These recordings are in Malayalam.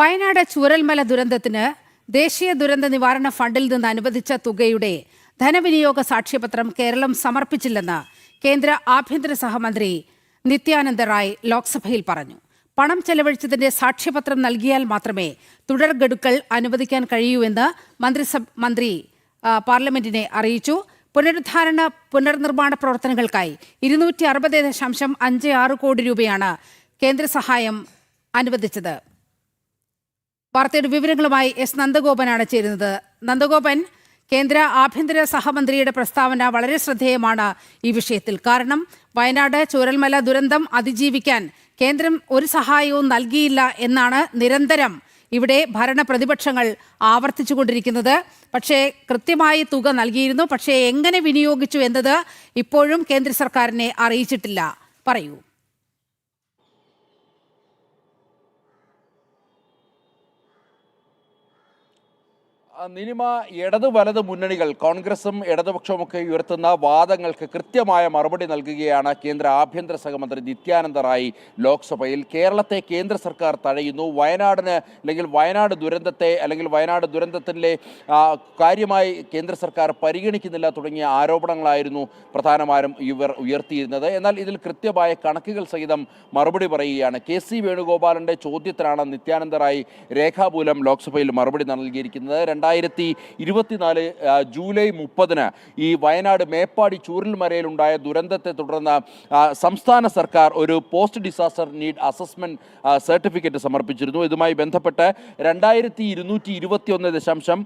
വയനാട് ചൂരൽമല ദുരന്തത്തിന് ദേശീയ ദുരന്ത നിവാരണ ഫണ്ടിൽ നിന്ന് അനുവദിച്ച തുകയുടെ ധനവിനിയോഗ സാക്ഷ്യപത്രം കേരളം സമർപ്പിച്ചില്ലെന്ന് കേന്ദ്ര ആഭ്യന്തര സഹമന്ത്രി നിത്യാനന്ദ റായ് ലോക്സഭയിൽ പറഞ്ഞു. പണം ചെലവഴിച്ചതിന്റെ സാക്ഷ്യപത്രം നൽകിയാൽ മാത്രമേ തുടർ ഗഡുക്കൾ അനുവദിക്കാൻ കഴിയൂ എന്ന് മന്ത്രിസഭ മന്ത്രി പാർലമെന്റിനെ അറിയിച്ചു. പുനരുദ്ധാരണ പുനർനിർമ്മാണ പ്രവർത്തനങ്ങൾക്കായി ഇരുന്നൂറ്റി അറുപത് ദശാംശം അഞ്ച് ആറ് കോടി രൂപയാണ് കേന്ദ്ര സഹായം അനുവദിച്ചത്. വാർത്തയുടെ വിവരങ്ങളുമായി എസ് നന്ദഗോപനാണ് ചേരുന്നത്. നന്ദഗോപൻ കേന്ദ്ര ആഭ്യന്തര സഹമന്ത്രിയുടെ പ്രസ്താവന വളരെ ശ്രദ്ധേയമാണ് ഈ വിഷയത്തിൽ. കാരണം വയനാട് ചൂരൽമല ദുരന്തം അതിജീവിക്കാൻ കേന്ദ്രം ഒരു സഹായവും നൽകിയില്ല എന്നാണ് നിരന്തരം ഇവിടെ ഭരണ പ്രതിപക്ഷങ്ങൾ ആവർത്തിച്ചു കൊണ്ടിരിക്കുന്നത്. പക്ഷേ കൃത്യമായി തുക നൽകിയിരുന്നു. പക്ഷേ എങ്ങനെ വിനിയോഗിച്ചു എന്നത് ഇപ്പോഴും കേന്ദ്ര സർക്കാരിനെ അറിയിച്ചിട്ടില്ല. പറയൂ. ആ, നിനിമ ഇടത് വലത് മുന്നണികൾ കോൺഗ്രസും ഇടതുപക്ഷവുമൊക്കെ ഉയർത്തുന്ന വാദങ്ങൾക്ക് കൃത്യമായ മറുപടി നൽകുകയാണ് കേന്ദ്ര ആഭ്യന്തര സഹമന്ത്രി നിത്യാനന്ദ റായി ലോക്സഭയിൽ. കേരളത്തെ കേന്ദ്ര സർക്കാർ തഴയുന്നു. വയനാടിന് അല്ലെങ്കിൽ വയനാട് ദുരന്തത്തെ അല്ലെങ്കിൽ വയനാട് ദുരന്തത്തിലെ കാര്യമായി കേന്ദ്ര സർക്കാർ പരിഗണിക്കുന്നില്ല തുടങ്ങിയ ആരോപണങ്ങളായിരുന്നു പ്രധാനമായും ഇവർ ഉയർത്തിയിരുന്നത്. എന്നാൽ ഇതിൽ കൃത്യമായ കണക്കുകൾ സഹിതം മറുപടി പറയുകയാണ്. കെ സി വേണുഗോപാലന്റെ ചോദ്യത്തിനാണ് നിത്യാനന്ദ റായി രേഖാമൂലം ലോക്സഭയിൽ മറുപടി നൽകിയിരിക്കുന്നത്. രണ്ടായിരത്തി ഇരുപത്തിനാല് ആ, ജൂലൈ മുപ്പതിന് ഈ വയനാട് മേപ്പാടി ചൂരൽമലയിലുണ്ടായ ദുരന്തത്തെ തുടർന്ന് സംസ്ഥാന സർക്കാർ ഒരു post disaster need assessment certificate സമർപ്പിച്ചിരുന്നു. ഇതുമായി ബന്ധപ്പെട്ട് രണ്ടായിരത്തി ഇരുന്നൂറ്റി ഇരുപത്തി ഒന്ന് ദശാംശം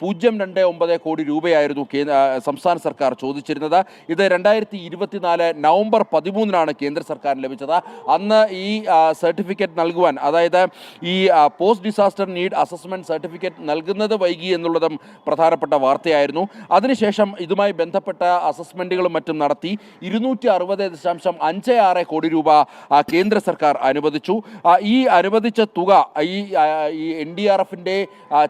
പൂജ്യം രണ്ട് ഒമ്പത് കോടി രൂപയായിരുന്നു സംസ്ഥാന സർക്കാർ ചോദിച്ചിരുന്നത്. ഇത് രണ്ടായിരത്തി ഇരുപത്തിനാല് നവംബർ പതിമൂന്നിനാണ് കേന്ദ്ര സർക്കാരിന് ലഭിച്ചത്. അന്ന് ഈ സർട്ടിഫിക്കറ്റ് നൽകുവാൻ അതായത് ഈ post disaster need assessment certificate നൽകുന്നത് വൈകി എന്നുള്ളതും പ്രധാനപ്പെട്ട വാർത്തയായിരുന്നു. അതിനുശേഷം ഇതുമായി ബന്ധപ്പെട്ട അസസ്മെന്റുകളും മറ്റും നടത്തി ഇരുന്നൂറ്റി അറുപത് ദശാംശം അഞ്ച് ആറ് കോടി രൂപ കേന്ദ്ര സർക്കാർ അനുവദിച്ചു. ഈ അനുവദിച്ച തുക ഈ എൻ ഡി ആർ എഫിന്റെ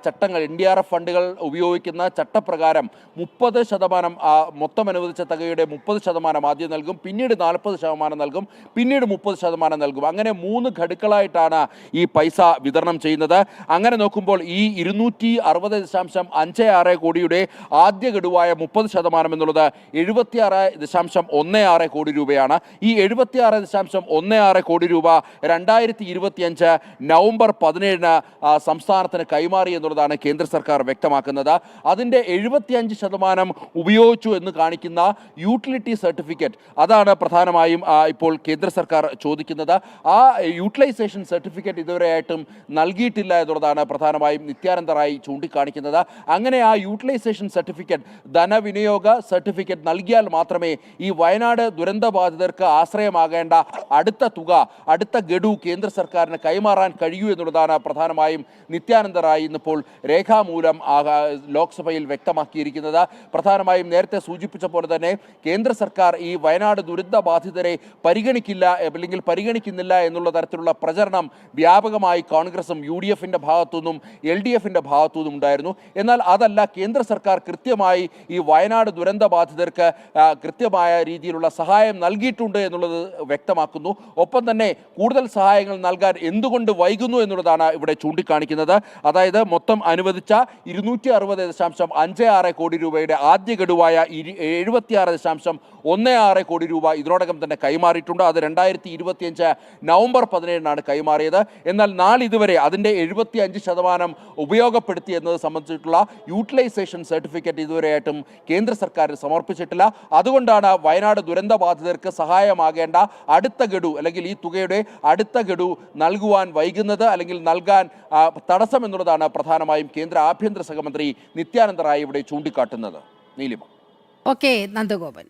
ചട്ടങ്ങൾ എൻ ഡി ആർ എഫ് ഫണ്ടുകൾ ഉപയോഗിക്കുന്ന ചട്ടപ്രകാരം മുപ്പത് ശതമാനം മൊത്തം അനുവദിച്ച തുകയുടെ മുപ്പത് ശതമാനം ആദ്യം നൽകും പിന്നീട് നാൽപ്പത് ശതമാനം നൽകും പിന്നീട് മുപ്പത് ശതമാനം നൽകും. അങ്ങനെ മൂന്ന് ഘടുക്കളായിട്ടാണ് ഈ പൈസ വിതരണം ചെയ്യുന്നത്. അങ്ങനെ നോക്കുമ്പോൾ ഈ ഇരുന്നൂറ്റി അറുപത് ദശാംശം അഞ്ച് ആറ് കോടിയുടെ ആദ്യ ഗഡുവായ മുപ്പത് ശതമാനം എന്നുള്ളത് എഴുപത്തിയാറ് ദശാംശം ഒന്ന് ആറ് കോടി രൂപയാണ്. ഈ എഴുപത്തിയാറ് ദശാംശം ഒന്ന് ആറ് കോടി രൂപ രണ്ടായിരത്തി ഇരുപത്തിയഞ്ച് നവംബർ പതിനേഴിന് സംസ്ഥാനത്തിന് കൈമാറി എന്നുള്ളതാണ് കേന്ദ്ര സർക്കാർ വ്യക്തമാക്കുന്നത്. അതിന്റെ എഴുപത്തിയഞ്ച് ശതമാനം ഉപയോഗിച്ചു എന്ന് കാണിക്കുന്ന യൂട്ടിലിറ്റി സർട്ടിഫിക്കറ്റ് അതാണ് പ്രധാനമായും ഇപ്പോൾ കേന്ദ്ര സർക്കാർ ചോദിക്കുന്നത്. ആ യൂട്ടിലൈസേഷൻ സർട്ടിഫിക്കറ്റ് ഇതുവരെയായിട്ടും നൽകിയിട്ടില്ല എന്നുള്ളതാണ് പ്രധാനമായും നിത്യാനന്ദ റായി ചൂണ്ടിക്കാണിക്കുന്നത്. അങ്ങനെ ആ യൂട്ടിലൈസേഷൻ സർട്ടിഫിക്കറ്റ് ധനവിനിയോഗ സർട്ടിഫിക്കറ്റ് നൽകിയാൽ മാത്രമേ ഈ വയനാട് ദുരന്തബാധിതർക്ക് ആശ്രയമാകേണ്ട അടുത്ത തുക അടുത്ത ഗഡു കേന്ദ്ര സർക്കാരിന് കൈമാറാൻ കഴിയൂ എന്നുള്ളതാണ് പ്രധാനമായും നിത്യാനന്ദ റായി ഇന്നിപ്പോൾ രേഖാമൂലം ലോക്സഭയിൽ വ്യക്തമാക്കിയിരിക്കുന്നത്. പ്രധാനമായും നേരത്തെ സൂചിപ്പിച്ച പോലെ തന്നെ കേന്ദ്ര സർക്കാർ ഈ വയനാട് ദുരന്തബാധിതരെ പരിഗണിക്കില്ല അല്ലെങ്കിൽ പരിഗണിക്കുന്നില്ല എന്നുള്ള തരത്തിലുള്ള പ്രചരണം വ്യാപകമായി കോൺഗ്രസും യു ഡി എഫിന്റെ ഭാഗത്തുനിന്നും എൽ ഡി എഫിന്റെ ഭാഗത്തുനിന്നും ഉണ്ടായിരുന്നു എന്നാൽ അതല്ല കേന്ദ്ര സർക്കാർ കൃത്യമായി ഈ വയനാട് ദുരന്ത ബാധിതർക്ക് കൃത്യമായ രീതിയിലുള്ള സഹായം നൽകിയിട്ടുണ്ട് എന്നുള്ളത് വ്യക്തമാക്കുന്നു. ഒപ്പം തന്നെ കൂടുതൽ സഹായങ്ങൾ നൽകാൻ എന്തുകൊണ്ട് വൈകുന്നു എന്നുള്ളതാണ് ഇവിടെ ചൂണ്ടിക്കാണിക്കുന്നത്. അതായത് മൊത്തം അനുവദിച്ച ഇരുന്നൂറ്റി അറുപത് ദശാംശം അഞ്ച് ആറ് കോടി രൂപയുടെ ആദ്യ ഗഡുവായ എഴുപത്തിയാറ് ദശാംശം ഒന്ന് ആറ് കോടി രൂപ ഇതിനോടകം തന്നെ കൈമാറിയിട്ടുണ്ട്. അത് രണ്ടായിരത്തി ഇരുപത്തിയഞ്ച് നവംബർ പതിനേഴിനാണ് കൈമാറിയത്. എന്നാൽ നാളിതുവരെ അതിന്റെ എഴുപത്തി അഞ്ച് ശതമാനം ഉപയോഗപ്പെടുത്തി എന്നത് സംബന്ധിച്ചിട്ടുള്ള യൂട്ടിലൈസേഷൻ സർട്ടിഫിക്കറ്റ് ഇതുവരെയായിട്ടും കേന്ദ്ര സർക്കാരിന് സമർപ്പിച്ചിട്ടില്ല. അതുകൊണ്ടാണ് വയനാട് ദുരന്ത ബാധിതർക്ക് സഹായമാകേണ്ട അടുത്ത ഗഡു അല്ലെങ്കിൽ ഈ തുകയുടെ അടുത്ത ഗഡു നൽകുവാൻ വൈകുന്നത് അല്ലെങ്കിൽ നൽകാൻ തടസ്സം എന്നുള്ളതാണ് പ്രധാനമായും കേന്ദ്ര ആഭ്യന്തര സഹമന്ത്രി നിത്യാനന്ദ റായ് ഇവിടെ ചൂണ്ടിക്കാട്ടുന്നത്. നീലിമ. ഓക്കെ നന്ദഗോപൻ.